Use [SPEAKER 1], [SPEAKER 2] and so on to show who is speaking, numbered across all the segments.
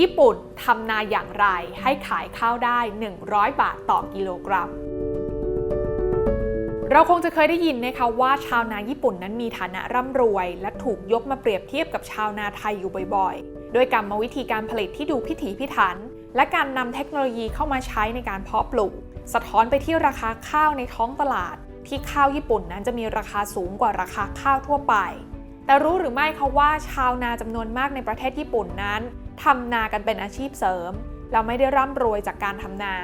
[SPEAKER 1] ญี่ปุ่นทำนาอย่างไรให้ขายข้าวได้ 100 บาทต่อกิโลกรัม เราคงจะเคยได้ยินนะคะว่าชาวนาญี่ปุ่นนั้นมีฐานะร่ำรวย และถูกยกมาเปรียบเทียบกับชาวนาไทยอยู่บ่อยๆ ด้วยกรรมวิธีการผลิตที่ดูพิถีพิถัน และการนำเทคโนโลยีเข้ามาใช้ในการเพาะปลูก สะท้อนไปที่ราคาข้าวในท้องตลาด ที่ข้าวญี่ปุ่นนั้นจะมีราคาสูงกว่าราคาข้าวทั่วไป แต่รู้หรือไม่คะว่าชาวนาจำนวนมากในประเทศญี่ปุ่นนั้น ทำนากันเป็นอาชีพเสริม เราไม่ได้ร่ำรวยจากการทำนา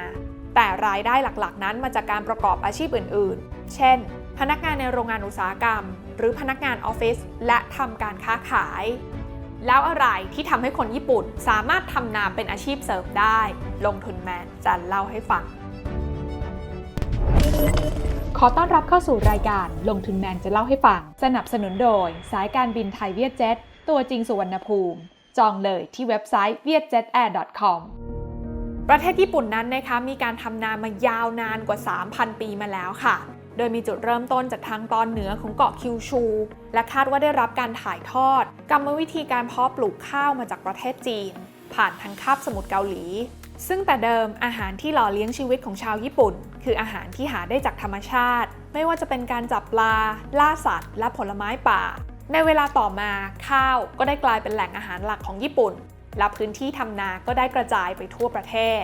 [SPEAKER 1] แต่รายได้หลักๆ นั้นมาจากการประกอบอาชีพอื่นๆ เช่น พนักงานในโรงงานอุตสาหกรรม หรือพนักงานออฟฟิศและทำการค้าขาย แล้วอะไรที่ทำให้คนญี่ปุ่นสามารถทำนาเป็นอาชีพเสริมได้ ลงทุนแมนจะเล่าให้ฟัง ขอต้อนรับเข้าสู่รายการลงทุนแมนจะเล่าให้ฟัง สนับสนุนโดย สายการบินไทยเวียดเจ็ตตัวจริงสุวรรณภูมิ จองเลยที่เว็บไซต์ vietjetair.com ประเทศญี่ปุ่นนั้นนะคะมีการทำนามายาวนานกว่า 3,000 ปีมาแล้วค่ะ โดยมีจุดเริ่มต้นจากทางตอนเหนือของเกาะคิวชู และคาดว่าได้รับการถ่ายทอด กรรมวิธีการเพาะปลูกข้าวมาจากประเทศจีน ผ่านทางคาบสมุทรเกาหลี ซึ่งแต่เดิมอาหารที่หล่อเลี้ยงชีวิตของชาวญี่ปุ่น คืออาหารที่หาได้จากธรรมชาติ ไม่ว่าจะเป็นการจับปลา ล่าสัตว์ และผลไม้ป่า ในเวลาต่อมาข้าวก็ได้กลายเป็นแหล่งอาหารหลักของญี่ปุ่น และพื้นที่ทำนาก็ได้กระจายไปทั่วประเทศ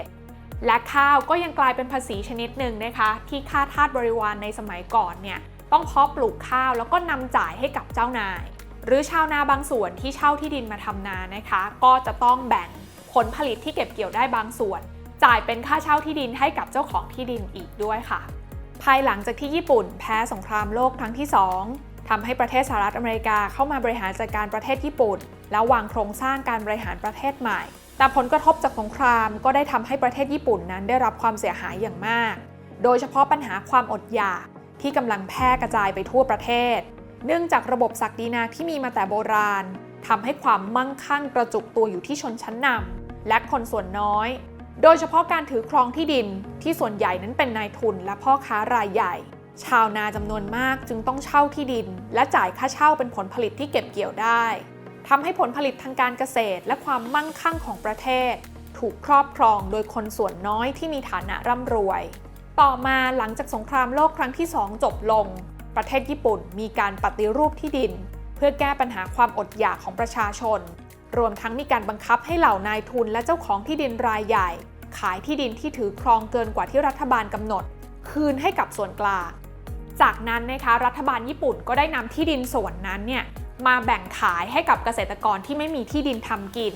[SPEAKER 1] และข้าวก็ยังกลายเป็นภาษีชนิดหนึ่งนะคะ ที่ค่าทาสบริวารในสมัยก่อนเนี่ยต้องเพาะปลูกข้าวแล้วก็นำจ่ายให้กับเจ้านาย หรือชาวนาบางส่วนที่เช่าที่ดินมาทำนานะคะ ก็จะต้องแบ่งผลผลิตที่เก็บเกี่ยวได้บางส่วน จ่ายเป็นค่าเช่าที่ดินให้กับเจ้าของที่ดินอีกด้วยค่ะ ภายหลังจากที่ญี่ปุ่นแพ้สงครามโลกครั้งที่ 2 ทำให้ประเทศสหรัฐอเมริกาเข้ามาบริหารจัดการประเทศญี่ปุ่น แล้ววางโครงสร้างการบริหารประเทศใหม่ แต่ผลกระทบจากสงครามก็ได้ทำให้ประเทศญี่ปุ่นนั้นได้รับความเสียหายอย่างมาก โดยเฉพาะปัญหาความอดอยากที่กำลังแพร่กระจายไปทั่วประเทศ เนื่องจากระบบศักดินาที่มีมาแต่โบราณทำให้ความมั่งคั่งกระจุกตัวอยู่ที่ชนชั้นนำและคนส่วนน้อย โดยเฉพาะการถือครองที่ดินที่ส่วนใหญ่นั้นเป็นนายทุนและพ่อค้ารายใหญ่ ชาวนาจำนวนมากจึงต้องเช่าที่ดิน และจ่ายค่าเช่าเป็นผลผลิตที่เก็บเกี่ยวได้ทำให้ผลผลิตทางการเกษตร และความมั่งคั่งของประเทศ ถูกครอบครองโดยคนส่วนน้อยที่มีฐานะร่ำรวย ต่อมาหลังจากสงครามโลกครั้งที่2จบลง ประเทศญี่ปุ่นมีการปฏิรูปที่ดิน เพื่อแก้ปัญหาความอดอยากของประชาชน รวมทั้งมีการบังคับให้เหล่านายทุนและเจ้าของที่ดินรายใหญ่ ขายที่ดินที่ถือครองเกินกว่าที่รัฐบาลกำหนด คืนให้กับส่วนกลาง จากนั้นนะคะรัฐบาลญี่ปุ่นก็ได้นำที่ดินส่วนนั้นเนี่ยมาแบ่งขายให้กับเกษตรกรที่ไม่มีที่ดินทำกิน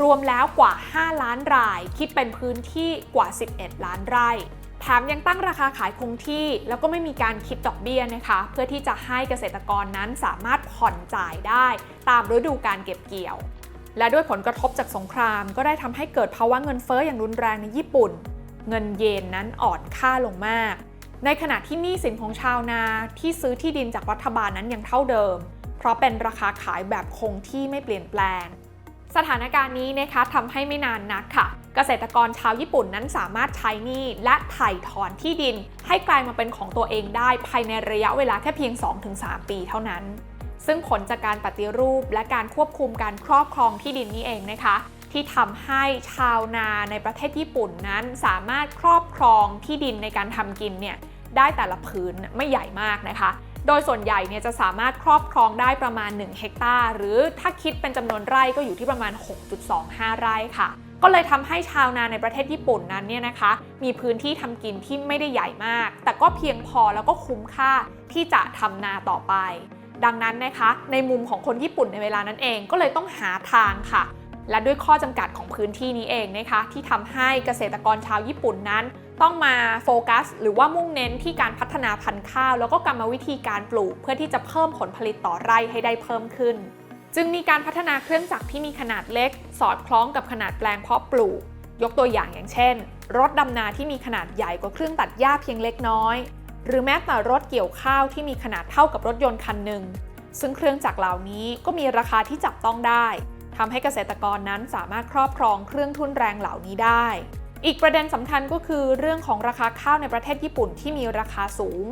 [SPEAKER 1] รวมแล้วกว่า 5 ล้านราย คิดเป็นพื้นที่กว่า 11 ล้านไร่แถมยังตั้งราคาขายคงที่ แล้วก็ไม่มีการคิดดอกเบี้ยนะคะ เพื่อที่จะให้เกษตรกรนั้นสามารถผ่อนจ่ายได้ ตามฤดูการเก็บเกี่ยว และด้วยผลกระทบจากสงคราม ก็ได้ทำให้เกิดภาวะเงินเฟ้ออย่างรุนแรงในญี่ปุ่น เงินเยนนั้นอ่อนค่าลงมาก ในขณะที่หนี้สินของชาวนาที่ซื้อที่ดินจากรัฐบาลนั้นยังเท่าเดิม เพราะเป็นราคาขายแบบคงที่ไม่เปลี่ยนแปลง สถานการณ์นี้นะคะทำให้ไม่นานนักค่ะ เกษตรกรชาวญี่ปุ่นนั้นสามารถใช้หนี้และไถ่ถอนที่ดิน ให้กลายมาเป็นของตัวเองได้ภายในระยะเวลาแค่เพียง 2-3 ปีเท่านั้น ซึ่งผลจากการปฏิรูปและการควบคุมการครอบครองที่ดินนี้เองนะคะที่ทำให้ชาวนาในประเทศญี่ปุ่นนั้น สามารถครอบครองที่ดินในการทำกินเนี่ย ได้แต่ละผืนไม่ใหญ่มากนะคะ โดยส่วนใหญ่เนี่ยจะสามารถครอบครองได้ประมาณ 1 เฮกตาร์ หรือถ้าคิดเป็นจำนวนไร่ก็อยู่ที่ประมาณ 6.25 ไร่ค่ะก็เลยทำให้ชาวนาในประเทศญี่ปุ่นนั้นเนี่ยนะคะ มีพื้นที่ทำกินที่ไม่ได้ใหญ่มาก แต่ก็เพียงพอแล้วก็คุ้มค่าที่จะทำนาต่อไป ดังนั้นนะคะ ในมุมของคนญี่ปุ่นในเวลานั้นเองก็เลยต้องหาทางค่ะ และด้วยข้อจำกัดของพื้นที่นี้เองนะคะที่ทำให้เกษตรกรชาวญี่ปุ่นนั้น ต้องมาโฟกัส หรือว่ามุ่งเน้นที่การพัฒนาพันธุ์ข้าว แล้วก็กรรมวิธีการปลูก เพื่อที่จะเพิ่มผลผลิตต่อไร่ให้ได้เพิ่มขึ้น จึงมีการพัฒนาเครื่องจักรที่มีขนาดเล็ก สอดคล้องกับขนาดแปลงเพาะปลูก ยกตัวอย่างอย่างเช่น รถดำนาที่มีขนาดใหญ่กว่าเครื่องตัดหญ้าเพียงเล็กน้อย หรือแม้แต่รถเกี่ยวข้าวที่มีขนาดเท่ากับรถยนต์คันหนึ่งซึ่งเครื่องจักรเหล่านี้ก็มีราคาที่จับต้องได้ ทำให้เกษตรกรนั้นสามารถครอบครองเครื่องทุนแรงเหล่านี้ได้ อีกประเด็นสำคัญก็คือเรื่องของราคาข้าวในประเทศญี่ปุ่นที่มีราคาสูง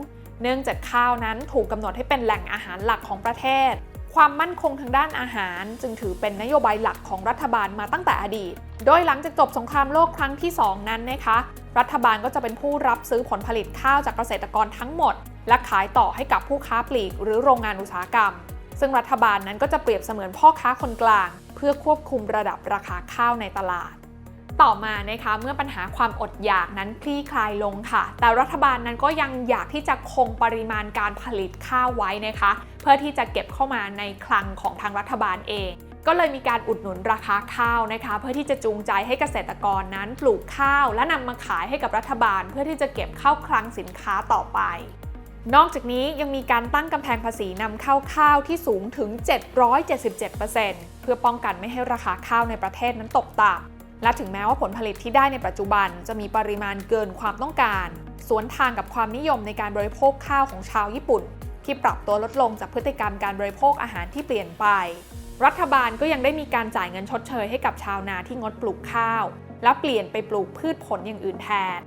[SPEAKER 1] เนื่องจากข้าวนั้นถูกกำหนดให้เป็นแหล่งอาหารหลักของประเทศคความมั่นคงทางด้านอาหาร จึงถือเป็นนโยบายหลักของรัฐบาลมาตั้งแต่อดีต โดยหลังจากจบสงครามโลกครั้งที่ 2 นั้นนะคะ รัฐบาลก็จะเป็นผู้รับซื้อผลผลิตข้าวจากเกษตรกรทั้งหมด และขายต่อให้กับผู้ค้าปลีก หรือโรงงานอุตสาหกรรมซึ่งรัฐบาลนั้นก็จะเปรียบเสมือนพ่อค้าคนกลาง เพื่อควบคุมระดับราคาข้าวในตลาด ต่อมานะคะเมื่อปัญหาความอดอยากนั้นคลี่คลายลงค่ะ แต่รัฐบาลนั้นก็ยังอยากที่จะคงปริมาณการผลิตข้าวไว้นะคะ เพื่อที่จะเก็บเข้ามาในคลังของทางรัฐบาลเองก็เลยมีการอุดหนุนราคาข้าวนะคะ เพื่อที่จะจูงใจให้เกษตรกรนั้นปลูกข้าว และนำมาขายให้กับรัฐบาล เพื่อที่จะเก็บเข้าคลังสินค้าต่อไป นอกจากนี้ยังมีการตั้งกำแพงภาษีนำเข้าข้าวที่สูงถึง 777%เพื่อป้องกันไม่ให้ราคาข้าวในประเทศนั้นตกต่ำและถึงแม้ว่าผลผลิตที่ได้ในปัจจุบัน จะมีปริมาณเกินความต้องการ สวนทางกับความนิยมในการบริโภคข้าวของชาวญี่ปุ่น ที่ปรับตัวลดลงจากพฤติกรรมการบริโภคอาหารที่เปลี่ยนไป รัฐบาลก็ยังได้มีการจ่ายเงินชดเชยให้กับชาวนาที่งดปลูกข้าว และเปลี่ยนไปปลูกพืชผลอย่างอื่นแทน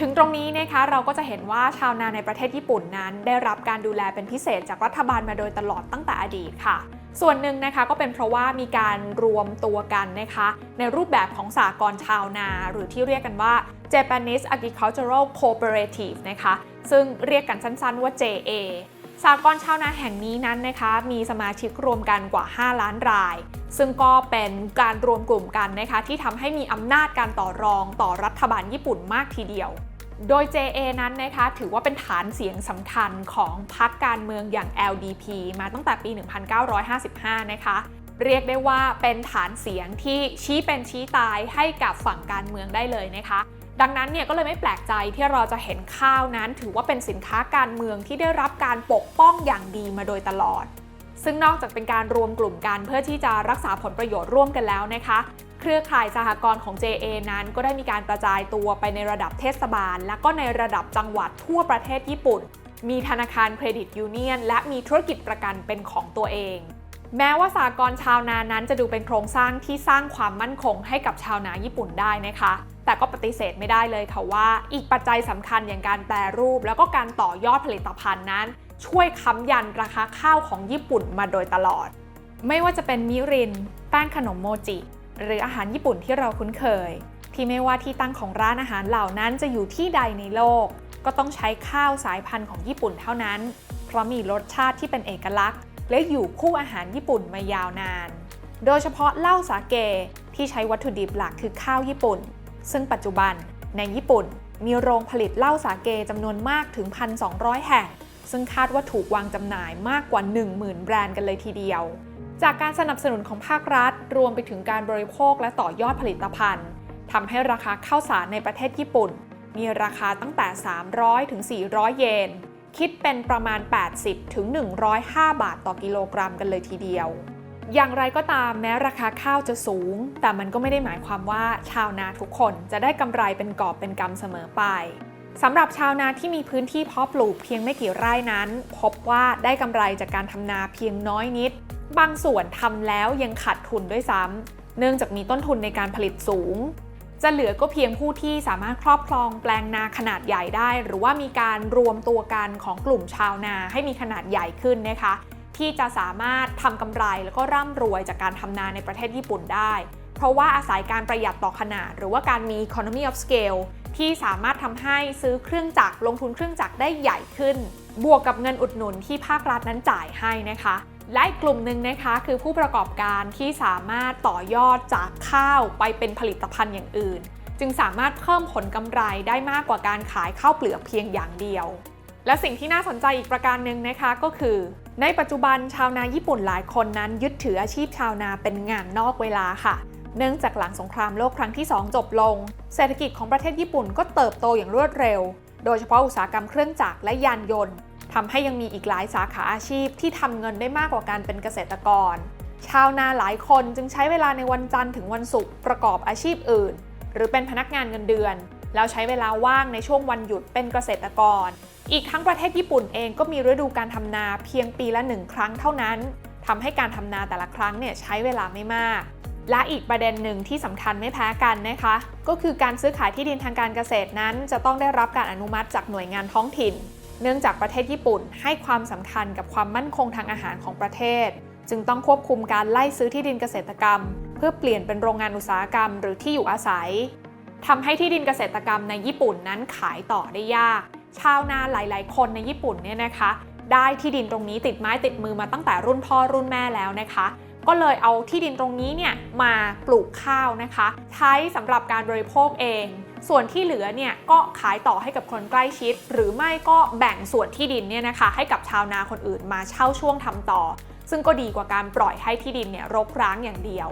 [SPEAKER 1] ถึงตรงนี้นะคะเราก็จะเห็นว่าชาวนาในประเทศญี่ปุ่นนั้น ได้รับการดูแลเป็นพิเศษจากรัฐบาลมาโดยตลอดตั้งแต่อดีตค่ะส่วนหนึ่งนะคะก็เป็นเพราะว่ามีการรวมตัวกันนะคะ ในรูปแบบของสากลชาวนา หรือที่เรียกกันว่า Japanese Agricultural Cooperative นะคะ ซึ่งเรียกกันสั้นๆว่า JA สากลชาวนาแห่งนี้นั้นนะคะ มีสมาชิกรวมกันกว่า 5 ล้านราย ซึ่งก็เป็นการรวมกลุ่มกันนะคะ ที่ทำให้มีอำนาจการต่อรองต่อรัฐบาลญี่ปุ่นมากทีเดียว โดย JA นั้นนะคะถือว่าเป็นฐานเสียงสำคัญของพรรคการเมืองอย่าง LDP มาตั้งแต่ปี 1955 นะคะ เรียกได้ว่าเป็นฐานเสียงที่ชี้เป็นชี้ตายให้กับฝั่งการเมืองได้เลยนะคะ ดังนั้นเนี่ยก็เลยไม่แปลกใจที่เราจะเห็นข้าวนั้น ถือว่าเป็นสินค้าการเมืองที่ได้รับการปกป้องอย่างดีมาโดยตลอดซึ่งนอกจากเป็นการรวมกลุ่มกันเพื่อที่จะรักษาผลประโยชน์ร่วมกันแล้วนะคะ เครือข่ายสหกรณ์ของ JA นั้นก็ได้มีการกระจายตัวไปในระดับเทศบาล และก็ในระดับจังหวัดทั่วประเทศญี่ปุ่น มีธนาคารเครดิตยูเนียน และมีธุรกิจประกันเป็นของตัวเอง แม้ว่าสากลชาวนานั้นจะดูเป็นโครงสร้างที่สร้างความมั่นคงให้กับชาวนาญี่ปุ่นได้นะคะแต่ก็ปฏิเสธไม่ได้เลยค่ะว่า อีกปัจจัยสำคัญอย่างการแปรรูป แล้วก็การต่อยอดผลิตภัณฑ์นั้น ช่วยค้ำยันราคาข้าวของญี่ปุ่นมาโดยตลอด ไม่ว่าจะเป็นมิริน แป้งขนมโมจิ หรืออาหารญี่ปุ่นที่เราคุ้นเคย ที่ไม่ว่าที่ตั้งของร้านอาหารเหล่านั้นจะอยู่ที่ใดในโลก ก็ต้องใช้ข้าวสายพันธุ์ของญี่ปุ่นเท่านั้น เพราะมีรสชาติที่เป็นเอกลักษณ์ และอยู่คู่อาหารญี่ปุ่นมายาวนาน โดยเฉพาะเหล้าสาเกที่ใช้วัตถุดิบหลักคือข้าวญี่ปุ่น ซึ่งปัจจุบันในญี่ปุ่นมีโรงผลิตเหล้าสาเกจำนวนมากถึง 1,200 แห่ง ซึ่งคาดว่าถูกวางจำหน่ายมากกว่า 10,000 แบรนด์กันเลยทีเดียว จากการสนับสนุนของภาครัฐ รวมไปถึงการบริโภคและต่อยอดผลิตภัณฑ์ทำให้ราคาข้าวสารในประเทศญี่ปุ่น มีราคาตั้งแต่ 300 ถึง 400 เยน คิดเป็นประมาณ 80 ถึง 105 บาทต่อกิโลกรัมกันเลยทีเดียว อย่างไรก็ตามแม้ราคาข้าวจะสูง แต่มันก็ไม่ได้หมายความว่าชาวนาทุกคนจะได้กำไรเป็นกอบเป็นกำเสมอไปสำหรับชาวนาที่มีพื้นที่เพาะปลูกเพียงไม่กี่ไร่นั้น พบว่าได้กำไรจากการทำนาเพียงน้อยนิด บางส่วนทำแล้วยังขาดทุนด้วยซ้ำเนื่องจากมีต้นทุนในการผลิตสูง จะเหลือก็เพียงผู้ที่สามารถครอบครองแปลงนาขนาดใหญ่ได้ หรือว่ามีการรวมตัวกันของกลุ่มชาวนาให้มีขนาดใหญ่ขึ้นนะคะที่จะสามารถทำกำไรแล้วก็ร่ำรวยจากการทำนาในประเทศญี่ปุ่นได้ เพราะว่าอาศัยการประหยัดต่อขนาด หรือว่าการมี economy of scale ที่สามารถทำให้ซื้อเครื่องจักรลงทุนเครื่องจักรได้ใหญ่ขึ้น บวกกับเงินอุดหนุนที่ภาครัฐนั้นจ่ายให้นะคะ และอีกกลุ่มหนึ่งนะคะคือผู้ประกอบการที่สามารถต่อยอดจากข้าวไปเป็นผลิตภัณฑ์อย่างอื่น จึงสามารถเพิ่มผลกำไรได้มากกว่าการขายข้าวเปลือกเพียงอย่างเดียว และสิ่งที่น่าสนใจอีกประการหนึ่งนะคะก็คือ ในปัจจุบันชาวนาญี่ปุ่นหลายคนนั้น ยึดถืออาชีพชาวนาเป็นงานนอกเวลาค่ะ เนื่องจากหลังสงครามโลกครั้งที่ 2 จบลง เศรษฐกิจของประเทศญี่ปุ่นก็เติบโตอย่างรวดเร็ว โดยเฉพาะอุตสาหกรรมเครื่องจักรและยานยนต์ ทำให้ยังมีอีกหลายสาขาอาชีพที่ทำเงินได้มากกว่าการเป็นเกษตรกร ชาวนาหลายคนจึงใช้เวลาในวันจันทร์ถึงวันศุกร์ประกอบอาชีพอื่น หรือเป็นพนักงานเงินเดือน แล้วใช้เวลาว่างในช่วงวันหยุดเป็นเกษตรกร อีกทั้งประเทศญี่ปุ่นเองก็มีฤดูการทำนาเพียงปีละหนึ่งครั้งเท่านั้นทำให้การทำนาแต่ละครั้งเนี่ยใช้เวลาไม่มากและอีกประเด็นหนึ่งที่สำคัญไม่แพ้กันนะคะ ก็คือการซื้อขายที่ดินทางการเกษตรนั้น จะต้องได้รับการอนุมัติจากหน่วยงานท้องถิ่น เนื่องจากประเทศญี่ปุ่นให้ความสำคัญกับความมั่นคงทางอาหารของประเทศ จึงต้องควบคุมการไล่ซื้อที่ดินเกษตรกรรม เพื่อเปลี่ยนเป็นโรงงานอุตสาหกรรม หรือที่อยู่อาศัยทำให้ที่ดินเกษตรกรรมในญี่ปุ่นนั้นขายต่อได้ยาก ชาวนาหลาย ๆ คนในญี่ปุ่นเนี่ยนะคะ ได้ที่ดินตรงนี้ติดไม้ติดมือมาตั้งแต่รุ่นพ่อรุ่นแม่แล้วนะคะก็เลยเอาที่ดินตรงนี้เนี่ยมาปลูกข้าวนะคะ ใช้สำหรับการบริโภคเอง ส่วนที่เหลือเนี่ยก็ขายต่อให้กับคนใกล้ชิด หรือไม่ก็แบ่งส่วนที่ดินเนี่ยนะคะให้กับชาวนาคนอื่นมาเช่าช่วงทำต่อ ซึ่งก็ดีกว่าการปล่อยให้ที่ดินเนี่ยรกร้างอย่างเดียว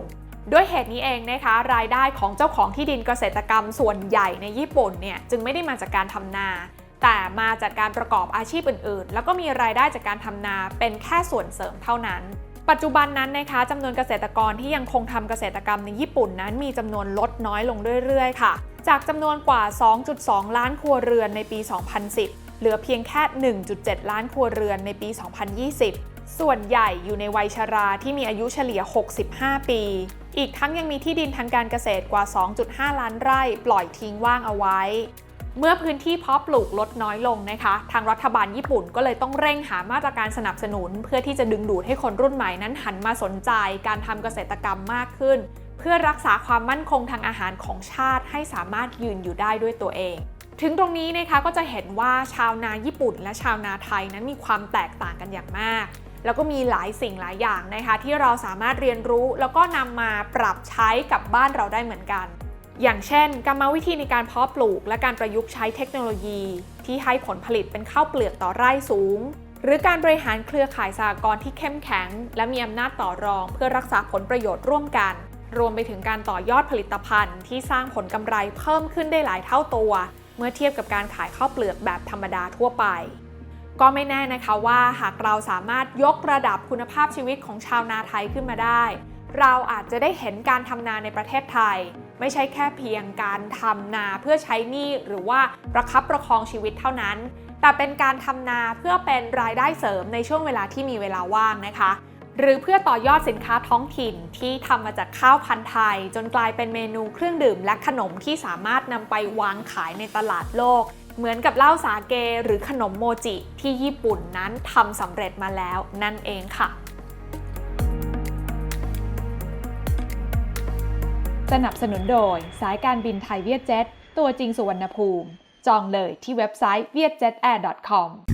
[SPEAKER 1] ด้วยเหตุนี้เองนะคะ รายได้ของเจ้าของที่ดินเกษตรกรรมส่วนใหญ่ในญี่ปุ่นเนี่ยจึงไม่ได้มาจากการทำนา แต่มาจากการประกอบอาชีพอื่นๆ แล้วก็มีรายได้จากการทำนาเป็นแค่ส่วนเสริมเท่านั้น ปัจจุบันนั้นนะคะจำนวนเกษตรกรที่ยังคงทำเกษตรกรรมในญี่ปุ่นนั้นมีจำนวนลดน้อยลงเรื่อยๆ ค่ะ จากจำนวนกว่า 2.2 ล้านครัวเรือนในปี 2010 เหลือเพียงแค่ 1.7 ล้านครัวเรือนในปี 2020 ส่วนใหญ่อยู่ในวัยชราที่มีอายุเฉลี่ย 65 ปี อีกทั้งยังมีที่ดินทางการเกษตรกว่า 2.5 ล้านไร่ปล่อยทิ้งว่างเอาไว้ เมื่อพื้นที่เพาะปลูกลดน้อยลงนะคะ ทางรัฐบาลญี่ปุ่นก็เลยต้องเร่งหามาตรการสนับสนุน เพื่อที่จะดึงดูดให้คนรุ่นใหม่นั้นหันมาสนใจการทำเกษตรกรรมมากขึ้น พื่อรักษาความมั่นคงทางอาหารของชาติให้สามารถยืนอยู่ได้ด้วยตัวเองถึงตรงนี้นะคะก็จะเห็นว่าชาวนาญี่ปุ่น และชาวนาไทยนั้นมีความแตกต่างกันอย่างมาก แล้วก็มีหลายสิ่งหลายอย่างนะคะที่เราสามารถเรียนรู้แล้วก็นำมาปรับใช้กับบ้านเราได้เหมือนกัน อย่างเช่น กรรมวิธีในการเพาะปลูก และการประยุกต์ใช้เทคโนโลยี ที่ให้ผลผลิตเป็นข้าวเปลือกต่อไร่สูง หรือการบริหารเครือข่ายสหกรณ์ที่เข้มแข็ง และมีอำนาจต่อรอง เพื่อรักษาผลประโยชน์ร่วมกัน รวมไปถึงการต่อยอดผลิตภัณฑ์ ที่สร้างผลกำไรเพิ่มขึ้นได้หลายเท่าตัว เมื่อเทียบกับการขายข้าวเปลือกแบบธรรมดาทั่วไป ก็ไม่แน่นะคะว่าหากเราสามารถยกระดับคุณภาพชีวิตของชาวนาไทยขึ้นมาได้ เราอาจจะได้เห็นการทำนาในประเทศไทย ไม่ใช่แค่เพียงการทำนาเพื่อใช้หนี้หรือว่าประคับประคองชีวิตเท่านั้น แต่เป็นการทำนาเพื่อเป็นรายได้เสริมในช่วงเวลาที่มีเวลาว่างนะคะ หรือเพื่อต่อยอดสินค้าท้องถิ่นที่ทำมาจากข้าวพันธุ์ไทย จนกลายเป็นเมนูเครื่องดื่มและขนมที่สามารถนำไปวางขายในตลาดโลก เหมือนกับเหล้าสาเกหรือขนมโมจิที่ญี่ปุ่นนั้นทำสำเร็จมาแล้วนั่นเองค่ะสนับสนุนโดยสายการบินไทยเวียดเจ็ตตัวจริงสุวรรณภูมิ จองเลยที่เว็บไซต์ vietjetair.com